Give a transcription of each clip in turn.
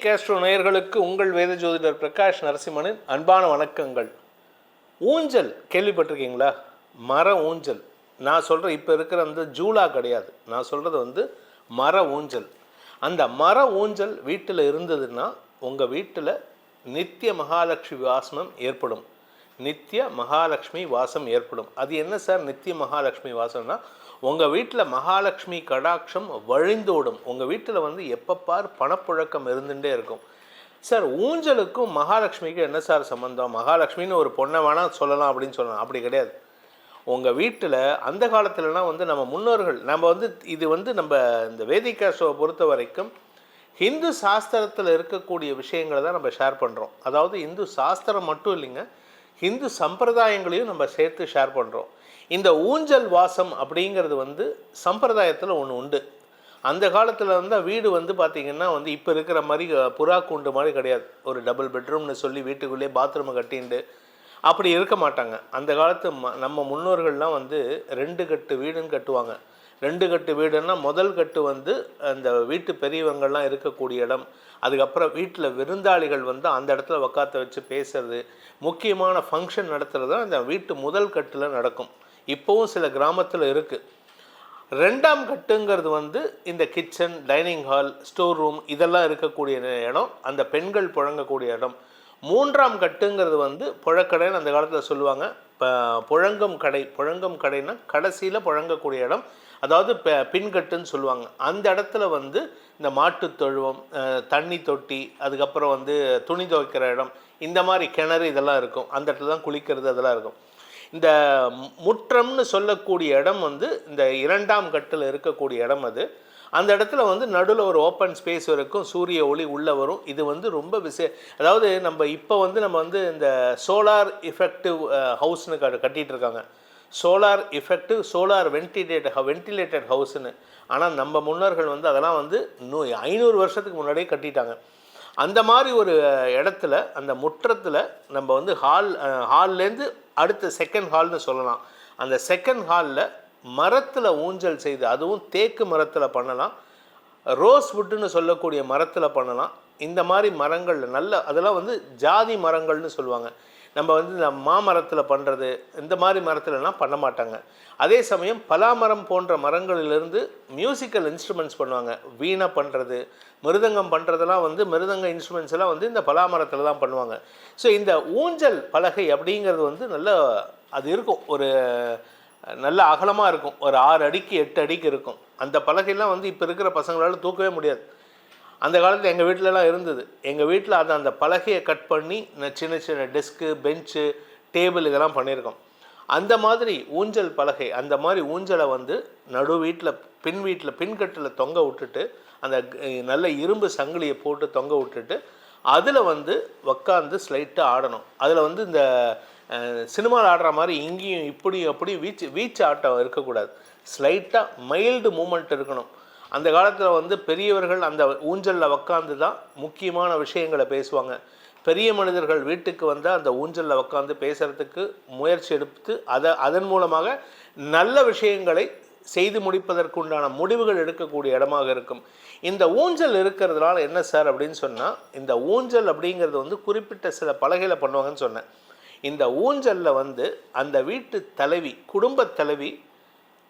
Castro நேயர்களுக்கு உங்கள் வேத ஜோதிடர் பிரகாஷ் நரசிம்மனின் அன்பான வணக்கங்கள். ஊஞ்சல் கேள்விப்பட்டிருக்கீங்களா? மர ஊஞ்சல். நான் சொல்கிற இப்போ இருக்கிற அந்த ஜூலா கிடையாது. நான் சொல்கிறது வந்து மர ஊஞ்சல். அந்த மர ஊஞ்சல் வீட்டில் இருந்ததுன்னா உங்கள் வீட்டில் நித்திய மகாலட்சுமி வாசனம் ஏற்படும். நித்திய மகாலட்சுமி வாசம் ஏற்படும். அது என்ன சார் நித்திய மகாலட்சுமி வாசம்னா உங்கள் வீட்டில் மகாலட்சுமி கடாட்சம் வழிந்தோடும். உங்கள் வீட்டில் வந்து எப்பப்பார் பணப்புழக்கம் இருந்துகிட்டே இருக்கும். சார் ஊஞ்சலுக்கும் மகாலட்சுமிக்கும் என்ன சார் சம்மந்தம் மகாலட்சுமின்னு ஒரு பொண்ணை வேணால் சொல்லலாம் அப்படின்னு சொல்லலாம். அப்படி கிடையாது. உங்கள் வீட்டில் அந்த காலத்துலலாம் வந்து நம்ம முன்னோர்கள் நம்ம வந்து இது வந்து நம்ம இந்த வேதிக் ஷோவை பொறுத்த வரைக்கும் ஹிந்து சாஸ்திரத்தில் இருக்கக்கூடிய விஷயங்களை தான் நம்ம ஷேர் பண்ணுறோம் அதாவது இந்து சாஸ்திரம் மட்டும் இல்லைங்க ஹிந்து சம்பிரதாயங்களையும் நம்ம சேர்த்து ஷேர் பண்ணுறோம் இந்த ஊஞ்சல் வாசம் அப்படிங்கிறது வந்து சம்பிரதாயத்தில் ஒன்று உண்டு. அந்த காலத்தில் இருந்தால் வீடு வந்து பார்த்திங்கன்னா வந்து இப்போ இருக்கிற மாதிரி புறா கூண்டு மாதிரி கிடையாது. ஒரு டபுள் பெட்ரூம்னு சொல்லி வீட்டுக்குள்ளேயே பாத்ரூமை கட்டிண்டு அப்படி இருக்க மாட்டாங்க. அந்த காலத்து ம நம்ம முன்னோர்கள்லாம் வந்து ரெண்டு கட்டு வீடுன்னு கட்டுவாங்க. ரெண்டு கட்டு வீடுன்னா முதல் கட்டு வந்து அந்த வீட்டு பெரியவங்கள்லாம் இருக்கக்கூடிய இடம். அதுக்கப்புறம் வீட்டில் விருந்தாளிகள் வந்து அந்த இடத்துல உக்காத்த வச்சு பேசுறது. முக்கியமான ஃபங்க்ஷன் நடத்துறது தான் அந்த வீட்டு முதல் கட்டில் நடக்கும். இப்போவும் சில கிராமத்தில் இருக்குது ரெண்டாம் கட்டுங்கிறது வந்து இந்த kitchen dining hall store room இதெல்லாம் இருக்கக்கூடிய இடம். அந்த பெண்கள் புழங்கக்கூடிய இடம். மூன்றாம் கட்டுங்கிறது வந்து புழக்கடைன்னு அந்த காலத்தில் சொல்லுவாங்க. இப்போ புழங்கும் கடை. புழங்கும் கடைன்னா கடைசியில் புழங்கக்கூடிய இடம். அதாவது பெ- பின்கட்டுன்னு சொல்லுவாங்க. அந்த இடத்துல வந்து இந்த மாட்டுத் தொழுவம் தண்ணி தொட்டி அதுக்கப்புறம் வந்து துணி துவைக்கிற இடம். இந்த மாதிரி கிணறு இதெல்லாம் இருக்கும். அந்த இடத்துல தான் குளிக்கிறது அதெல்லாம் இருக்கும். இந்த முற்றம்னு சொல்லக்கூடிய இடம் வந்து இந்த இரண்டாம் கட்டில் இருக்கக்கூடிய இடம் அது. அந்த இடத்துல வந்து நடுவில் ஒரு ஓப்பன் ஸ்பேஸ் இருக்கும். சூரிய ஒளி உள்ளே வரும். இது வந்து ரொம்ப விசே அதாவது நம்ம இப்போ வந்து நம்ம வந்து இந்த சோலார் இஃபெக்டிவ் ஹவுஸ்னு கட்டிகிட்டு இருக்காங்க solar effective solar ventilated ventilated ஹவுஸ்னு ஆனால் நம்ம முன்னோர்கள் வந்து அதெல்லாம் வந்து நூ ஐநூறு வருஷத்துக்கு முன்னாடியே கட்டிட்டாங்க. அந்த மாதிரி ஒரு இடத்துல அந்த முற்றத்தில் நம்ம வந்து ஹால் ஹால்லேருந்து அடுத்த செகண்ட் ஹால்னு சொல்லலாம். அந்த செகண்ட் ஹாலில் மரத்தில் ஊஞ்சல் செய்து அதுவும் தேக்கு மரத்தில் பண்ணலாம். ரோஸ் வுட்டுன்னு சொல்லக்கூடிய மரத்தில் பண்ணலாம். இந்த மாதிரி மரங்கள் நல்ல அதெல்லாம் வந்து ஜாதி மரங்கள்னு சொல்லுவாங்க. நம்ம வந்து இந்த மாமரத்தில் பண்ணுறது இந்த மாதிரி மரத்துலலாம் பண்ண மாட்டாங்க. அதே சமயம் பலாமரம் போன்ற மரங்களிலிருந்து மியூசிக்கல் இன்ஸ்ட்ருமெண்ட்ஸ் பண்ணுவாங்க. வீணை பண்ணுறது மிருதங்கம் பண்ணுறதெல்லாம் வந்து மிருதங்க இன்ஸ்ட்ருமெண்ட்ஸ் எல்லாம் வந்து இந்த பலாமரத்தில் தான் பண்ணுவாங்க. ஸோ இந்த ஊஞ்சல் பலகை அப்படிங்கிறது வந்து நல்ல அது இருக்கும். ஒரு நல்ல அகலமாக இருக்கும். ஒரு ஆறு அடிக்கு எட்டு அடிக்கு இருக்கும். அந்த பலகையெல்லாம் வந்து இப்போ இருக்கிற பசங்களால் தூக்கவே முடியாது. அந்த காலத்தில் எங்கள் வீட்டிலலாம் இருந்தது. எங்கள் வீட்டில் அதை அந்த பலகையை கட் பண்ணி இந்த சின்ன சின்ன டெஸ்க்கு பெஞ்சு டேபிள் இதெல்லாம் பண்ணியிருக்கோம் அந்த மாதிரி ஊஞ்சல் பலகை அந்த மாதிரி ஊஞ்சலை வந்து நடு வீட்டில் பின் வீட்டில் பின்கட்டில் தொங்க விட்டுட்டு அந்த நல்ல இரும்பு சங்கிலியை போட்டு தொங்க விட்டுட்டு அதில் வந்து உக்காந்து ஸ்லைட்டாக ஆடணும். அதில் வந்து இந்த சினிமாவில் ஆடுற மாதிரி இங்கேயும் இப்படியும் அப்படியும் வீச்சு வீச்சு ஆட்டம் இருக்கக்கூடாது. ஸ்லைட்டாக மைல்டு மூமெண்ட் இருக்கணும். அந்த காலத்தில் வந்து பெரியவர்கள் அந்த ஊஞ்சலில் உக்காந்து தான் முக்கியமான விஷயங்களை பேசுவாங்க. பெரிய மனிதர்கள் வீட்டுக்கு வந்தால் அந்த ஊஞ்சலில் உக்காந்து பேசுகிறதுக்கு முயற்சி எடுத்து அதை அதன் மூலமாக நல்ல விஷயங்களை செய்து முடிப்பதற்குண்டான முடிவுகள் எடுக்கக்கூடிய இடமாக இருக்கும். இந்த ஊஞ்சல் இருக்கிறதுனால என்ன சார் அப்படின்னு சொன்னால் இந்த ஊஞ்சல் அப்படிங்கிறது வந்து குறிப்பிட்ட சில பலகையில் பண்ணுவாங்கன்னு சொன்னேன். இந்த ஊஞ்சலில் வந்து அந்த வீட்டு தலைவி குடும்பத் தலைவி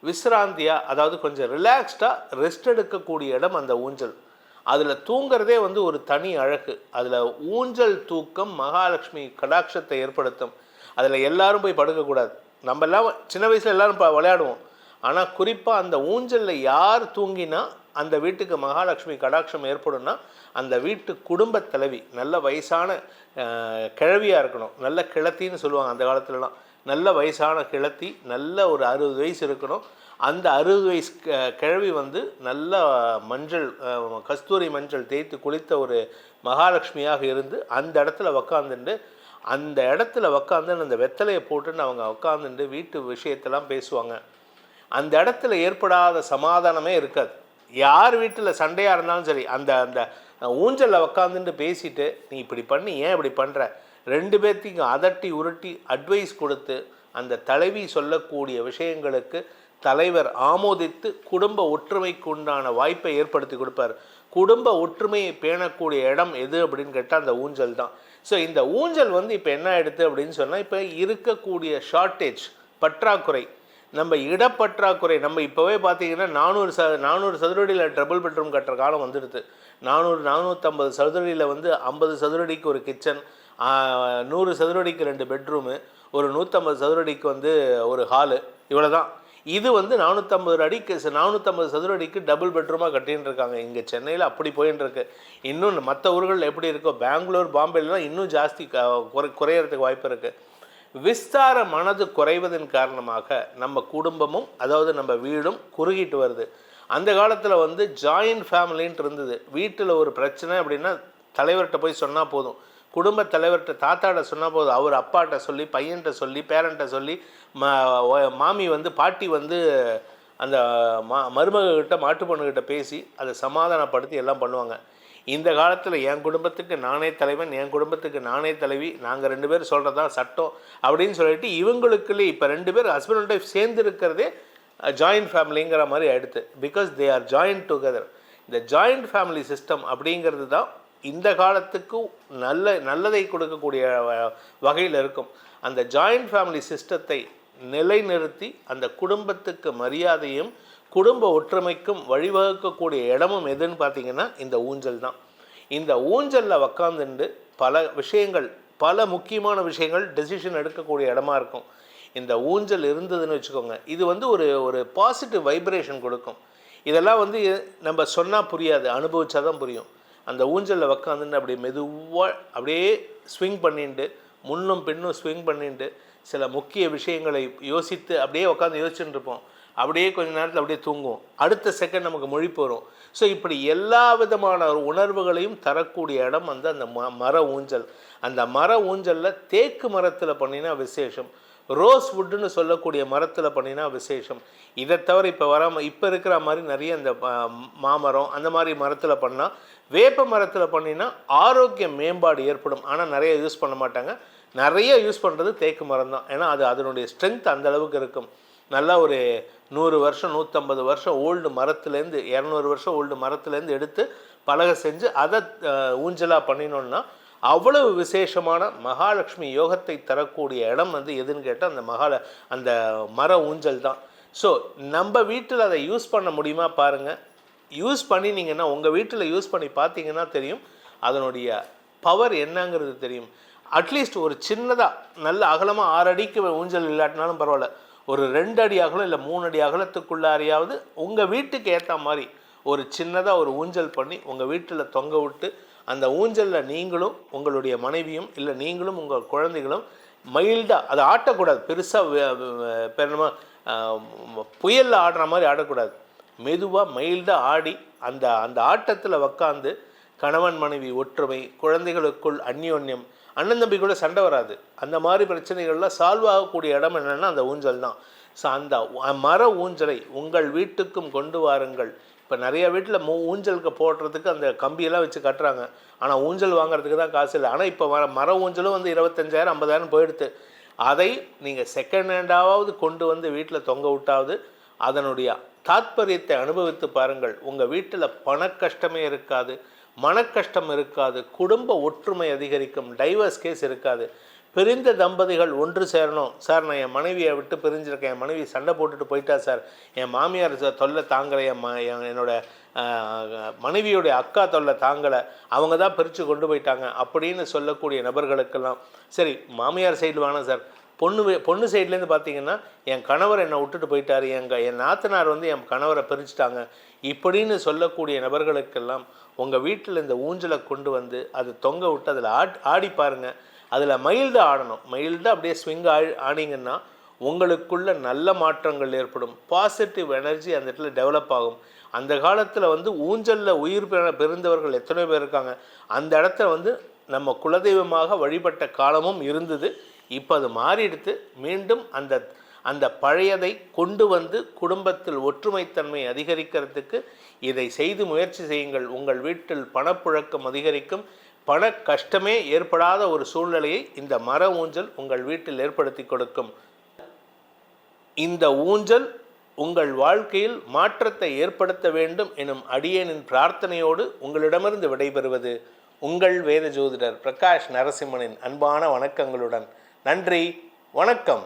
விசிராந்தியாக அதாவது கொஞ்சம் ரிலாக்ஸ்டாக ரெஸ்ட் எடுக்கக்கூடிய இடம் அந்த ஊஞ்சல். அதில் தூங்குறதே வந்து ஒரு தனி அழகு. அதில் ஊஞ்சல் தூக்கம் மகாலட்சுமி கடாட்சத்தை ஏற்படுத்தும். அதில் எல்லாரும் போய் படுக்கக்கூடாது. நம்ம எல்லாம் சின்ன வயசில் எல்லாரும் ப- விளையாடுவோம். ஆனால் குறிப்பாக அந்த ஊஞ்சலில் யார் தூங்கினா அந்த வீட்டுக்கு மகாலட்சுமி கடாட்சம் ஏற்படும்னா அந்த வீட்டு குடும்ப தலைவி. நல்ல வயசான கிழவியாக இருக்கணும். நல்ல கிழத்தின்னு சொல்லுவாங்க அந்த காலத்துலலாம். நல்ல வயசான கிழத்தி நல்ல ஒரு அறுபது வயசு இருக்கணும். அந்த அறுபது வயசு கிழவி வந்து நல்ல மஞ்சள் கஸ்தூரி மஞ்சள் தேய்த்து குளித்த ஒரு மகாலட்சுமியாக இருந்து அந்த இடத்துல உக்காந்துட்டு அந்த இடத்துல உக்காந்து அந்த வெத்தலையை போட்டுன்னு அவங்க உக்காந்துட்டு வீட்டு விஷயத்தெல்லாம் பேசுவாங்க. அந்த இடத்துல ஏற்படாத சமாதானமே இருக்காது. யார் வீட்டில் சண்டையாக இருந்தாலும் சரி அந்த அந்த ஊஞ்சலில் உக்காந்துட்டு பேசிட்டு நீ இப்படி பண்ணி ஏன் இப்படி பண்ணுற ரெண்டு பேர்த்தையும் அதட்டி உருட்டி அட்வைஸ் கொடுத்து அந்த தலைவி சொல்லக்கூடிய விஷயங்களுக்கு தலைவர் ஆமோதித்து குடும்ப ஒற்றுமைக்கு உண்டான வாய்ப்பை ஏற்படுத்தி கொடுப்பார். குடும்ப ஒற்றுமையை பேணக்கூடிய இடம் எது அப்படின்னு கேட்டால் அந்த ஊஞ்சல் தான். ஸோ இந்த ஊஞ்சல் வந்து இப்போ என்ன ஆயிடுது அப்படின்னு சொன்னால் இப்போ இருக்கக்கூடிய ஷார்ட்டேஜ் பற்றாக்குறை. நம்ம இடப்பற்றாக்குறை நம்ம இப்போவே பார்த்தீங்கன்னா நானூறு ச நானூறு சதுரடியில் ட்ரபிள் பெட்ரூம் கட்டுற காலம் வந்துடுது. நானூறு நானூற்றம்பது சதுரடியில் வந்து ஐம்பது சதுரடிக்கு ஒரு கிச்சன் நூறு சதுரடிக்கு ரெண்டு பெட்ரூமு ஒரு நூற்றம்பது சதுரடிக்கு வந்து ஒரு ஹாலு இவ்வளோ தான் இது வந்து நானூற்றம்பது அடிக்கு நானூற்றம்பது சதுர அடிக்கு டபுள் பெட்ரூமாக கட்டின்னு இருக்காங்க. இங்கே சென்னையில் அப்படி போயின்னு இருக்கு. இன்னும் மற்ற ஊர்கள் எப்படி இருக்கோ பெங்களூர் பாம்பேலாம் இன்னும் ஜாஸ்தி குறை குறையறதுக்கு வாய்ப்பு இருக்குது விஸ்தார மனது குறைவதன் காரணமாக நம்ம குடும்பமும் அதாவது நம்ம வீடும் குறுகிட்டு வருது. அந்த காலத்தில் வந்து ஜாயின்ட் ஃபேமிலின்ட்டு இருந்தது. வீட்டில் ஒரு பிரச்சனை அப்படின்னா தலைவர்கிட்ட போய் சொன்னால் போதும். குடும்ப தலைவர்கிட்ட தாத்தாட்ட சொன்னபோது அவர் அப்பாட்ட சொல்லி பையன்கிட்ட சொல்லி பேரண்ட்டை சொல்லி மாமி வந்து பாட்டி வந்து அந்த மா மருமகிட்ட மாட்டு பொண்ணுகிட்ட பேசி அதை சமாதானப்படுத்தி எல்லாம் பண்ணுவாங்க. இந்த காலத்தில் என் குடும்பத்துக்கு நானே தலைவன் என் குடும்பத்துக்கு நானே தலைவி நாங்கள் ரெண்டு பேரும் சொல்கிறது தான் சட்டம் அப்படின்னு சொல்லிட்டு இவங்களுக்குள்ளே இப்போ ரெண்டு பேர் ஹஸ்பண்ட் அண்ட் ஒய்ஃப் சேர்ந்து இருக்கிறதே ஜாயிண்ட் ஃபேமிலிங்கிற மாதிரி ஆயிடுது because they are joint together இந்த ஜாயிண்ட் ஃபேமிலி சிஸ்டம் அப்படிங்கிறது தான் இந்த காலத்துக்கு நல்ல நல்லதை கொடுக்கக்கூடிய வகையில் இருக்கும். அந்த ஜாயிண்ட் ஃபேமிலி சிஸ்டத்தை நிலைநிறுத்தி அந்த குடும்பத்துக்கு மரியாதையும் குடும்ப ஒற்றுமைக்கும் வழிவகுக்கக்கூடிய இடமும் எதுன்னு பார்த்தீங்கன்னா இந்த ஊஞ்சல் தான். இந்த ஊஞ்சலில் உக்காந்துண்டு பல விஷயங்கள் பல முக்கியமான விஷயங்கள் டெசிஷன் எடுக்கக்கூடிய இடமா இருக்கும். இந்த ஊஞ்சல் இருந்ததுன்னு வச்சுக்கோங்க. இது வந்து ஒரு ஒரு பாசிட்டிவ் வைப்ரேஷன் கொடுக்கும். இதெல்லாம் வந்து நம்ம சொன்னால் புரியாது அனுபவிச்சா தான் புரியும். அந்த ஊஞ்சலில் உக்காந்துன்னு அப்படியே மெதுவாக அப்படியே ஸ்விங் பண்ணிட்டு முன்னும் பின்னும் ஸ்விங் பண்ணிட்டு சில முக்கிய விஷயங்களை யோசித்து அப்படியே உட்காந்து யோசிச்சுட்டு இருப்போம். அப்படியே கொஞ்ச நேரத்தில் அப்படியே தூங்குவோம். அடுத்த செகண்ட் நமக்கு மொழிப்பு வரும் ஸோ இப்படி எல்லா விதமான உணர்வுகளையும் தரக்கூடிய இடம் வந்து அந்த ம மர ஊஞ்சல். அந்த மர ஊஞ்சலில் தேக்கு மரத்தில் பண்ணினா விசேஷம். ரோஸ் வுட்டுன்னு சொல்லக்கூடிய மரத்தில் பண்ணினா விசேஷம். இதை தவிர இப்போ வராமல் இப்போ இருக்கிற மாதிரி நிறைய இந்த மாமரம் அந்த மாதிரி மரத்தில் பண்ணால் வேப்ப மரத்தில் பண்ணினா ஆரோக்கிய மேம்பாடு ஏற்படும். ஆனால் நிறைய யூஸ் பண்ண மாட்டாங்க. நிறைய யூஸ் பண்ணுறது தேக்கு மரம் தான். ஏன்னா அது அதனுடைய ஸ்ட்ரென்த் அந்த அளவுக்கு இருக்கும். நல்லா ஒரு நூறு வருஷம் நூற்றம்பது வருஷம் ஓல்டு மரத்துலேருந்து இரநூறு வருஷம் ஓல்டு மரத்துலேருந்து எடுத்து பலகை செஞ்சு அதை ஊஞ்சலாக பண்ணினோன்னா அவ்வளவு விசேஷமான மகாலட்சுமி யோகத்தை தரக்கூடிய இடம் வந்து எதுன்னு கேட்டால் அந்த மகால அந்த மர ஊஞ்சல் தான். ஸோ நம்ம வீட்டில் அதை யூஸ் பண்ண முடியுமா பாருங்கள் யூஸ் பண்ணினீங்கன்னா உங்கள் வீட்டில் யூஸ் பண்ணி பார்த்தீங்கன்னா தெரியும். அதனுடைய பவர் என்னங்கிறது தெரியும். அட்லீஸ்ட் ஒரு சின்னதாக நல்ல அகலமாக ஆறு அடிக்கு ஊஞ்சல் இல்லாட்டினாலும் பரவாயில்ல. ஒரு ரெண்டு அடி அகலம் இல்லை மூணு அடி அகலத்துக்குள்ளாரையாவது உங்கள் வீட்டுக்கு ஏற்ற மாதிரி ஒரு சின்னதாக ஒரு ஊஞ்சல் பண்ணி உங்கள் வீட்டில் தொங்க விட்டு அந்த ஊஞ்சலில் நீங்களும் உங்களுடைய மனைவியும் இல்லை நீங்களும் உங்கள் குழந்தைகளும் மைல்டாக அதை ஆட்டக்கூடாது. பெருசாக பெருமா புயலில் ஆடுற மாதிரி ஆடக்கூடாது. மெதுவாக மைல்டாக ஆடி அந்த அந்த ஆட்டத்தில் உக்காந்து கணவன் மனைவி ஒற்றுமை குழந்தைகளுக்குள் அந்யோன்யம் அண்ணன் தம்பி கூட சண்டை வராது. அந்த மாதிரி பிரச்சனைகள்லாம் சால்வ் ஆகக்கூடிய இடம் என்னென்னா அந்த ஊஞ்சல் தான். ஸோ அந்த மர ஊஞ்சலை உங்கள் வீட்டுக்கும் கொண்டு வாருங்கள். இப்போ நிறைய வீட்டில் மூ ஊஞ்சலுக்கு போடுறதுக்கு அந்த கம்பியெல்லாம் வச்சு கட்டுறாங்க. ஆனால் ஊஞ்சல் வாங்குறதுக்கு தான் காசு இல்லை. ஆனால் இப்போ மர மர ஊஞ்சலும் வந்து இருபத்தஞ்சாயிரம் ஐம்பதாயிரம் போயிடுது. அதை நீங்கள் செகண்ட் ஹேண்டாவது கொண்டு வந்து வீட்டில் தொங்க விட்டாவது அதனுடைய தாத்பரியத்தை அனுபவித்து பாருங்கள். உங்கள் வீட்டில் பண கஷ்டமே இருக்காது மனக்கஷ்டம் இருக்காது குடும்ப ஒற்றுமை அதிகரிக்கும் டைவர்ஸ் கேஸ் இருக்காது. பிரிந்த தம்பதிகள் ஒன்று சேரணும். சார் நான் என் மனைவியை விட்டு பிரிஞ்சிருக்கேன். என் மனைவி சண்டை போட்டுட்டு போயிட்டா சார். என் மாமியார் தொல்லை தாங்கலை. என் ம என்னோட மனைவியுடைய அக்கா தொல்லை தாங்கலை. அவங்க தான் பிரித்து கொண்டு போயிட்டாங்க அப்படின்னு சொல்லக்கூடிய நபர்களுக்கெல்லாம். சரி மாமியார் சைடு வேணாம் சார். பொண்ணு பொண்ணு சைட்லேருந்து பார்த்தீங்கன்னா என் கணவர் என்னை விட்டுட்டு போயிட்டார். எங்கள் என் நாத்தனார் வந்து என் கணவரை பிரிச்சுட்டாங்க. இப்படின்னு சொல்லக்கூடிய நபர்களுக்கெல்லாம் உங்கள் வீட்டில் இந்த ஊஞ்சலை கொண்டு வந்து அது தொங்க விட்டு அதில் ஆட் ஆடி பாருங்கள் அதில் மைல்டாக ஆடணும். மைல்டாக அப்படியே ஸ்விங் ஆ ஆடிங்கன்னா உங்களுக்குள்ள நல்ல மாற்றங்கள் ஏற்படும். பாசிட்டிவ் எனர்ஜி அந்த இடத்துல டெவலப் ஆகும். அந்த காலத்தில் வந்து ஊஞ்சலில் உயிர் பெற பெருந்தவர்கள் எத்தனை பேர் இருக்காங்க. அந்த இடத்துல வந்து நம்ம குலதெய்வமாக வழிபட்ட காலமும் இருந்தது. இப்போ அது மாறிடுத்து. மீண்டும் அந்த அந்த பழையதை கொண்டு வந்து குடும்பத்தில் ஒற்றுமைத்தன்மை அதிகரிக்கிறதுக்கு இதை செய்து முயற்சி செய்யுங்கள். உங்கள் வீட்டில் பணப்புழக்கம் அதிகரிக்கும். பண கஷ்டமே ஏற்படாத ஒரு சூழ்நிலையை இந்த மர ஊஞ்சல் உங்கள் வீட்டில் ஏற்படுத்தி கொடுக்கும். இந்த ஊஞ்சல் உங்கள் வாழ்க்கையில் மாற்றத்தை ஏற்படுத்த வேண்டும் எனும் அடியேனின் பிரார்த்தனையோடு உங்களிடமிருந்து விடைபெறுவது உங்கள் வேத ஜோதிடர் பிரகாஷ் நரசிம்மனின் அன்பான வணக்கங்களுடன். நன்றி வணக்கம்.